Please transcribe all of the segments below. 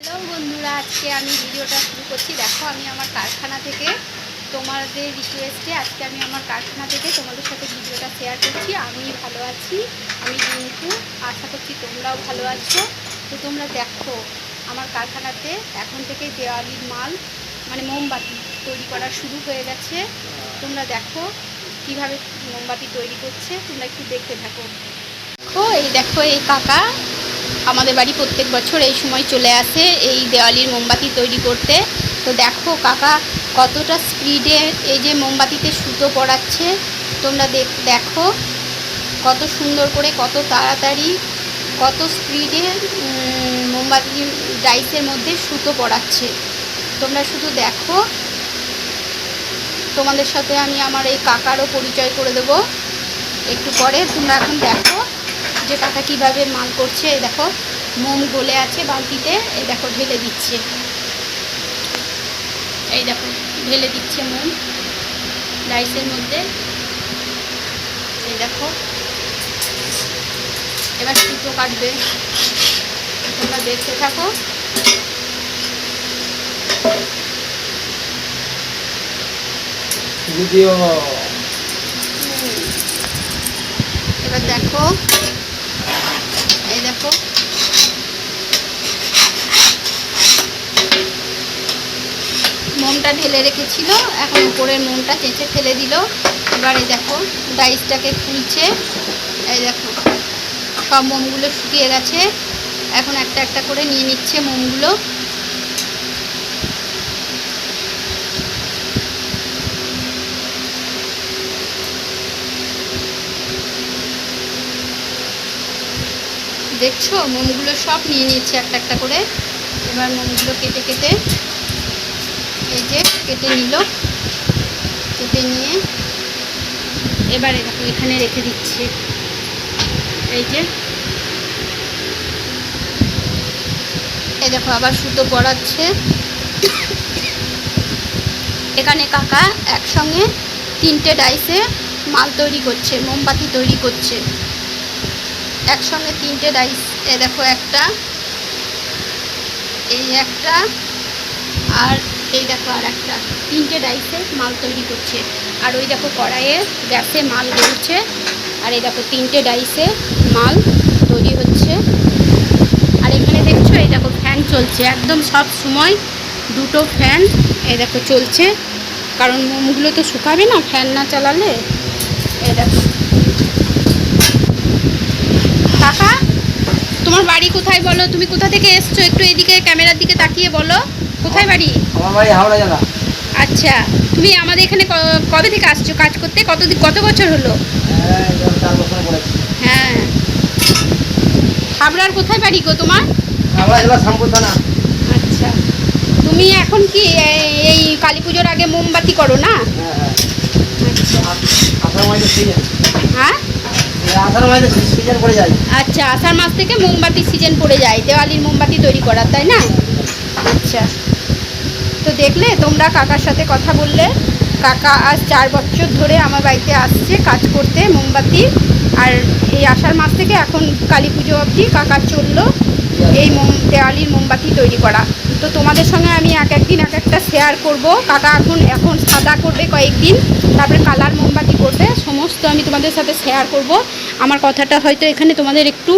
Hello বন্ধুরা, আজকে আমি ভিডিওটা শুরু করছি। দেখো, আমি আমার কারখানা থেকে তোমাদের রিকোয়েস্টে আজকে আমি আমার কারখানা থেকে তোমাদের সাথে ভিডিওটা শেয়ার করছি। আমি ভালো আছি, আমি কিন্তু আশা করছি তোমরাও ভালো আছো। তো তোমরা দেখো, আমার কারখানাতে এখন থেকে দেওয়ালির মাল মানে মোমবাতি তৈরি করা শুরু হয়ে গেছে। তোমরা দেখো কীভাবে মোমবাতি তৈরি করছে। তোমরা একটু দেখতে থাকো। দেখো, এই দেখো, এই কাকা আমাদের বাড়ি প্রত্যেক বছর এই সময় চলে আসে এই দেওয়ালির মোমবাতি তৈরি করতে। তো দেখো কাকা কতটা স্পিডে এই যে মোমবাতিতে সুতো পড়াচ্ছে তোমরা দেখ কত সুন্দর করে, কত তাড়াতাড়ি, কত স্পিডে মোমবাতি ডাইসের মধ্যে সুতো পড়াচ্ছে তোমরা শুধু দেখো। তোমাদের সাথে আমি আমার এই কাকারও পরিচয় করে দেবো। একটু পরে তোমরা এখন দেখো। যে কাকা কীভাবে মাল করছে এই দেখো মোম গলে আছে বালতিতে এই দেখো ঢেলে দিচ্ছে। এই দেখো ঢেলে দিচ্ছে মোম রাইসের মধ্যে। এই দেখো এবার সুতো কাটবে। তোমরা দেখতে থাকো। ভিডিও এবার দেখো এই দেখো মোমটা ঢেলে রেখেছিল, এখন উপরে মোমটা চেঁচে ফেলে দিল। এবারে দেখো, ডাইসটাকে খুলছে। এই দেখো, সব মোমগুলো শুকিয়ে গেছে। এখন একটা একটা করে নিয়ে নিচ্ছে মোমগুলো। দেখছ? মোমগুলো সব নিয়ে নিচ্ছে একটা একটা করে। এবার মোমগুলো কেটে কেটে এই যে কেটে নিল। কেটে নিয়ে এবারে দেখো এখানে রেখে দিচ্ছে। এই যে। এই দেখো, আবার সুতো পড়াচ্ছে এখানে কাকা একসঙ্গে তিনটে ডাইসে মাল তৈরি করছে, মোমবাতি তৈরি করছে। একসঙ্গে তিনটে ডাইস। এ দেখো একটা, এই একটা, আর এই দেখো আর একটা। তিনটে ডাইসে মাল তৈরি করছে। আর ওই দেখো কড়াইয়ে গ্যাসে মাল গলছে আর এই দেখো তিনটে ডাইসে মাল তৈরি হচ্ছে। আর এখানে দেখছ, এই দেখো ফ্যান চলছে। একদম সব সময় দুটো ফ্যান এই দেখো চলছে। কারণ মোমগুলো তো শুকাবে না ফ্যান না চালালে? এই দেখো। কাকা তোমার বাড়ি কোথায় বলো? তুমি কোথা থেকে এসছো? একটু এদিকে ক্যামেরার দিকে তাকিয়ে বলো। কোথায় বাড়ি? আমার বাড়ি হাওড়া জেলা। আচ্ছা তুমি আমাদের এখানে ক- কবে থেকে আসছো কাজ করতে? কত কত বছর হলো? হ্যাঁ হ্যাঁ। হাবড়ার কোথায় বাড়ি গো তোমার? আচ্ছা। তুমি এখন কি এই কালী পুজোর আগে মোমবাতি করো না? হ্যাঁ হ্যাঁ? আচ্ছা আষাঢ় মাসে থেকে মোমবাতির সিজন পড়ে যায়। দেওয়ালির মোমবাতি তৈরি করার, তাই না? আচ্ছা। তো দেখলে, তোমরা কাকার সাথে কথা বললে। কাকা আজ চার বছর ধরে আমার বাড়িতে আসছে কাজ করতে মোমবাতি। আর এই আষাঢ় মাস থেকে এখন কালী পুজো অবধি কাকা চলল। এই মোম দেওয়ালির মোমবাতি তৈরি করা। তো তোমাদের সঙ্গে আমি এক একদিন এক একটা শেয়ার করব। কাকা এখন এখন সাদা করবে কয়েকদিন। তারপরে কালার মোমবাতি করবে। সমস্ত আমি তোমাদের সাথে শেয়ার করব। আমার কথাটা হয়তো এখানে তোমাদের একটু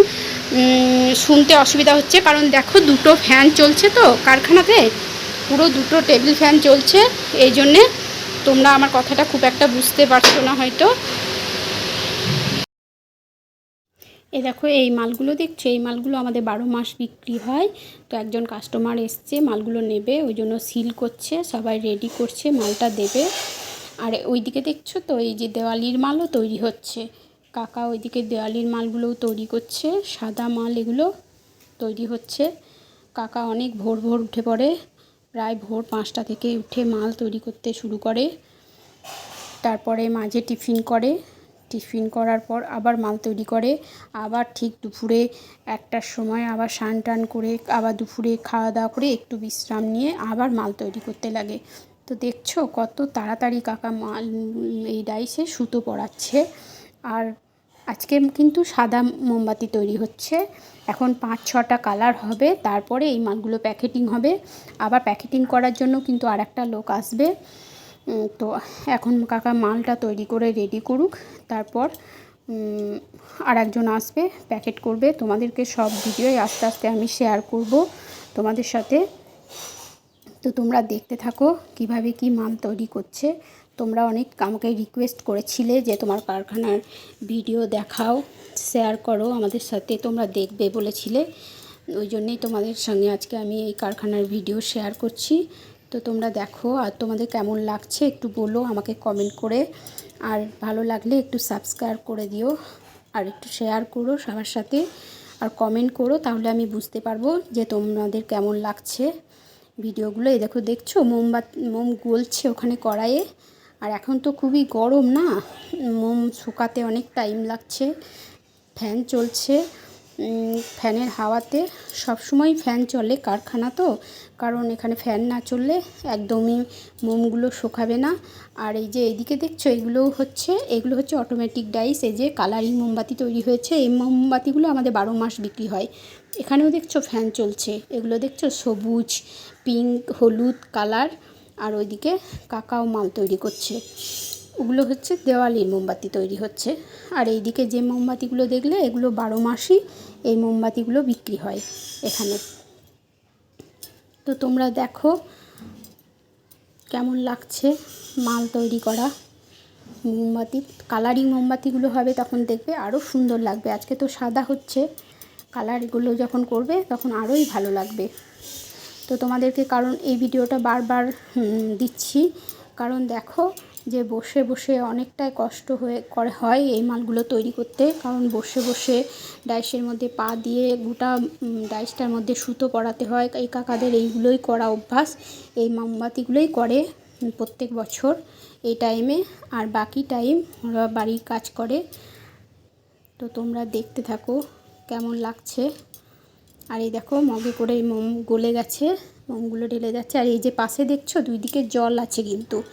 শুনতে অসুবিধা হচ্ছে। কারণ দেখো দুটো ফ্যান চলছে তো কারখানাতে। পুরো দুটো টেবিল ফ্যান চলছে। এই জন্যে তোমরা আমার কথাটা খুব একটা বুঝতে পারছ না হয়তো। এই দেখো, এই মালগুলো দেখছ? এই মালগুলো আমাদের বারো মাস বিক্রি হয়। তো একজন কাস্টমার এসছে, মালগুলো নেবে, ওই জন্য সিল করছে, সবাই রেডি করছে, মালটা দেবে। আর ওইদিকে দেখছ তো, এই যে দেওয়ালির মালও তৈরি হচ্ছে। কাকা ওইদিকে দেওয়ালির মালগুলোও তৈরি করছে, সাদা মাল এগুলো তৈরি হচ্ছে। কাকা অনেক ভোর ভোর উঠে পড়ে, প্রায় ভোর পাঁচটা থেকে উঠে মাল তৈরি করতে শুরু করে। তারপরে মাঝে টিফিন করে। টিফিন করার পর আবার মাল তৈরি করে, আবার ঠিক দুপুরে একটার সময় আবার স্নান টান করে, আবার দুপুরে খাওয়া দাওয়া করে একটু বিশ্রাম নিয়ে আবার মাল তৈরি করতে লাগে। তো দেখছ কত তাড়াতাড়ি কাকা মাল, এই ডাইসে সুতো পড়াচ্ছে আর আজকে কিন্তু সাদা মোমবাতি তৈরি হচ্ছে। এখন পাঁচ, ছটা কালার হবে, তারপরে এই মালগুলো প্যাকেটিং হবে। আবার প্যাকেটিং করার জন্য কিন্তু আর একটা লোক আসবে। তো এখন কাকা মালটা তৈরি করে রেডি করুক, তারপর আর একজন আসবে প্যাকেট করবে, তোমাদেরকে সব ভিডিওই আস্তে আস্তে আমি শেয়ার করব তোমাদের সাথে। তো তোমরা দেখতে থাকো কীভাবে কি মাল তৈরি করছে। তোমরা অনেক আমাকে রিকোয়েস্ট করেছিলে যে তোমার কারখানার ভিডিও দেখাও শেয়ার করো আমাদের সাথে, তোমরা দেখবে বলেছিলে। ওই জন্যেই তোমাদের সঙ্গে আজকে আমি এই কারখানার ভিডিও শেয়ার করছি। তো তোমরা দেখো আর তোমাদের কেমন লাগছে একটু বলো, আমাকে কমেন্ট করে। আর ভালো লাগলে একটু সাবস্ক্রাইব করে দিও, আর একটু শেয়ার করো সবার সাথে। আর কমেন্ট করো, তাহলে আমি বুঝতে পারব যে তোমাদের কেমন লাগছে ভিডিওগুলো। এই দেখো, দেখছ? মোমবাতি, মোম গলছে ওখানে কড়াইয়ে। আর এখন তো খুবই গরম না? মোম শুকাতে অনেক টাইম লাগছে। ফ্যান চলছে। ফ্যানের হাওয়াতে সবসময় ফ্যান চলে কারখানা তো, কারণ এখানে ফ্যান না চললে একদমই মোমগুলো শুকাবে না। আর এই যে এদিকে দেখছ এগুলো হচ্ছে এগুলো হচ্ছে অটোমেটিক ডাইস এই যে কালারিং মোমবাতি তৈরি হয়েছে। এই মোমবাতিগুলো আমাদের বারো মাস বিক্রি হয়। এখানেও দেখছ ফ্যান চলছে। এগুলো দেখছ সবুজ পিঙ্ক হলুদ কালার, আর ওইদিকে কাকাও মাল তৈরি করছে। ওগুলো হচ্ছে দেওয়ালির মোমবাতি তৈরি হচ্ছে। আর এইদিকে যে মোমবাতিগুলো দেখলে, এগুলো বারো মাসই এই মোমবাতিগুলো বিক্রি হয় এখানে। তো তোমরা দেখো কেমন লাগছে মাল তৈরি করা মোমবাতি। কালারিং মোমবাতিগুলো হবে তখন দেখবে আরও সুন্দর লাগবে। আজকে তো সাদা হচ্ছে, কালারগুলো যখন করবে তখন আরোই ভালো লাগবে। তো তোমাদেরকে কারণ এই ভিডিওটা বারবার দিচ্ছি। কারণ দেখো যে বসে বসে অনেকটাই কষ্ট হয়ে করে হয় এই মালগুলো তৈরি করতে। কারণ বসে বসে ডাইসের মধ্যে পা দিয়ে গোটা ডাইসটার মধ্যে সুতো পরাতে হয়। এই কাকাদের এইগুলোই করা অভ্যাস। এই মোমবাতিগুলোই করে প্রত্যেক বছর এই টাইমে। আর বাকি টাইম ওরা বাড়ির কাজ করে। তো তোমরা দেখতে থাকো কেমন লাগছে। আর এই দেখো মগে করে এই মোম গলে গেছে, মোমগুলো ঢেলে যাচ্ছে। আর এই যে পাশে দেখছ দুই দিকে জল আছে কিন্তু।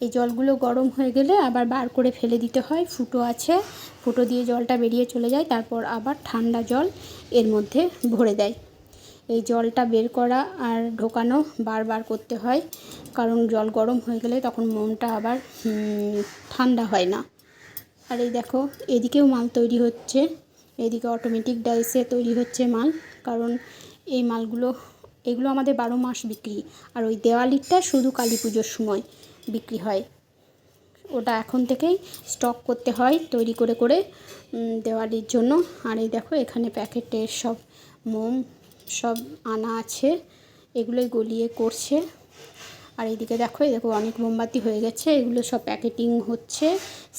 এই জলগুলো গরম হয়ে গেলে আবার বার করে ফেলে দিতে হয়। ফুটো আছে। ফুটো দিয়ে জলটা বেরিয়ে চলে যায়। তারপর আবার ঠান্ডা জল এর মধ্যে ভরে দেয়। এই জলটা বের করা আর ঢোকানো বারবার করতে হয়। কারণ জল গরম হয়ে গেলে তখন মোমটা আবার ঠান্ডা হয় না। আর এই দেখো, এদিকেও মাল তৈরি হচ্ছে। এদিকে অটোমেটিক ডাইসে তৈরি হচ্ছে মাল। কারণ এই মালগুলো, এগুলো আমাদের বারো মাস বিক্রি। আর ওই দেওয়ালিটা শুধু কালী পুজোর সময়। বিক্রি হয়। ওটা এখন থেকেই স্টক করতে হয়, তৈরি করে করে দেওয়ালির জন্য। আর এই দেখো, এখানে প্যাকেটের সব মোম, সব আনা আছে, এগুলোই গলিয়ে করছে। আর এইদিকে দেখো, এই দেখো, অনেক মোমবাতি হয়ে গেছে, এগুলো সব প্যাকেটিং হচ্ছে,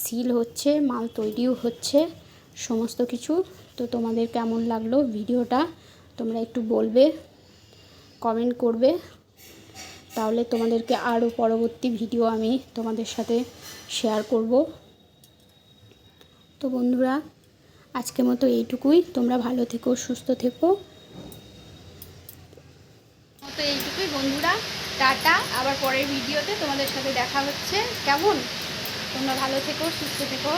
সিল হচ্ছে, মাল তৈরিও হচ্ছে, সমস্ত কিছু। তো তোমাদের কেমন লাগল ভিডিওটা, তোমরা একটু বলবে কমেন্ট করবে। তাহলে তোমাদেরকে আরও পরবর্তী ভিডিও আমি তোমাদের সাথে শেয়ার করব। তো বন্ধুরা, আজকের মতো এইটুকুই। তোমরা ভালো থেকো, সুস্থ থেকো। তো এইটুকুই। বন্ধুরা, টাটা। আবার পরের ভিডিওতে তোমাদের সাথে দেখা হচ্ছে। কেমন? তোমরা ভালো থেকো, সুস্থ থেকো।